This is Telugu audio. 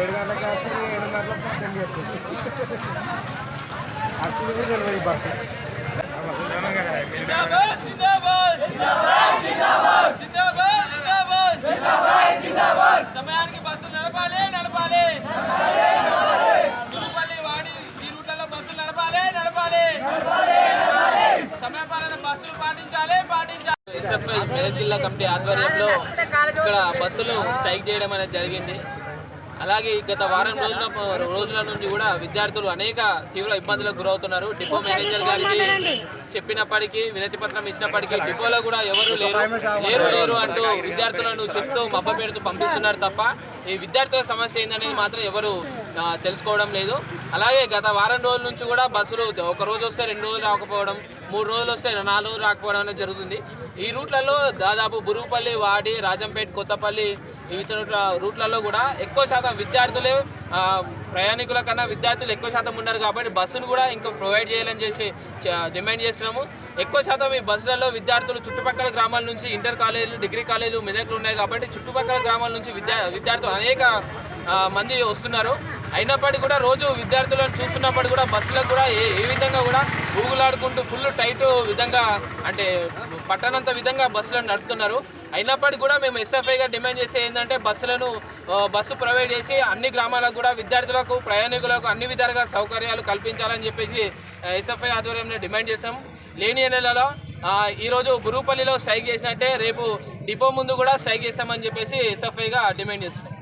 ఏడు గంటల క్లాస్ ఏడు గంటల అటెండ్ చేస్తుంది. అప్పుడు కూడా బస్ నడపాలి నడపాలి. వాడి ఈ రూట్లలో బస్సులు నడపాలి నడపాలి. సమయపాలన బస్సులు పాటించాలి పాటించాలి. ఎస్ఎఫ్ఐ మేడ జిల్లా కమిటీ ఆధ్వర్యంలో ఇక్కడ బస్సులు స్ట్రైక్ చేయడం అనేది జరిగింది. అలాగే గత వారం రోజుల రోజుల నుంచి కూడా విద్యార్థులు అనేక తీవ్ర ఇబ్బందులకు గురవుతున్నారు. డిపో మేనేజర్ గారికి చెప్పినప్పటికీ వినతి పత్రం ఇచ్చినప్పటికీ డిపోలో కూడా ఎవరు లేరు. లేరు లేరు అంటూ విద్యార్థులను చెప్తూ మబ్బ పెడుతూ పంపిస్తున్నారు తప్ప ఈ విద్యార్థుల సమస్య ఏందనేది మాత్రం ఎవరు తెలుసుకోవడం లేదు. అలాగే గత వారం రోజుల నుంచి కూడా బస్సులు ఒక రోజు వస్తే రెండు రోజులు రాకపోవడం మూడు రోజులు వస్తే నాలుగు రోజులు రాకపోవడం అనేది జరుగుతుంది. ఈ రూట్లలో దాదాపు బురుగుపల్లి వాడి రాజంపేట కొత్తపల్లి వివిధ రూట్లలో కూడా ఎక్కువ శాతం విద్యార్థులే ప్రయాణికుల కన్నా విద్యార్థులు ఎక్కువ శాతం ఉన్నారు కాబట్టి బస్సును కూడా ఇంకా ప్రొవైడ్ చేయాలని చేసి డిమాండ్ చేస్తున్నాము. ఎక్కువ శాతం ఈ బస్సులలో విద్యార్థులు చుట్టుపక్కల గ్రామాల నుంచి ఇంటర్ కాలేజీలు డిగ్రీ కాలేజీలు మెదక్లు ఉన్నాయి కాబట్టి చుట్టుపక్కల గ్రామాల నుంచి విద్యా విద్యార్థులు అనేక మంది వస్తున్నారు. అయినప్పటికీ కూడా రోజు విద్యార్థులను చూస్తున్నప్పుడు కూడా బస్సులకు కూడా ఏ ఏ విధంగా కూడా ఊగులాడుకుంటూ ఫుల్ టైట్ విధంగా అంటే పట్టణంత విధంగా బస్సులను నడుపుతున్నారు. అయినప్పటికీ కూడా మేము ఎస్ఎఫ్ఐగా డిమాండ్ చేసే ఏంటంటే బస్సులను బస్సు ప్రొవైడ్ చేసి అన్ని గ్రామాలకు కూడా విద్యార్థులకు ప్రయాణికులకు అన్ని విధాలుగా సౌకర్యాలు కల్పించాలని చెప్పేసి ఎస్ఎఫ్ఐ ఆధ్వర్యంలో డిమాండ్ చేశాం. లేని నెలలో ఈరోజు బురుపల్లిలో స్ట్రైక్ చేసినట్టే రేపు డిపో ముందు కూడా స్ట్రైక్ చేస్తామని చెప్పేసి ఎస్ఎఫ్ఐగా డిమాండ్ చేస్తున్నాం.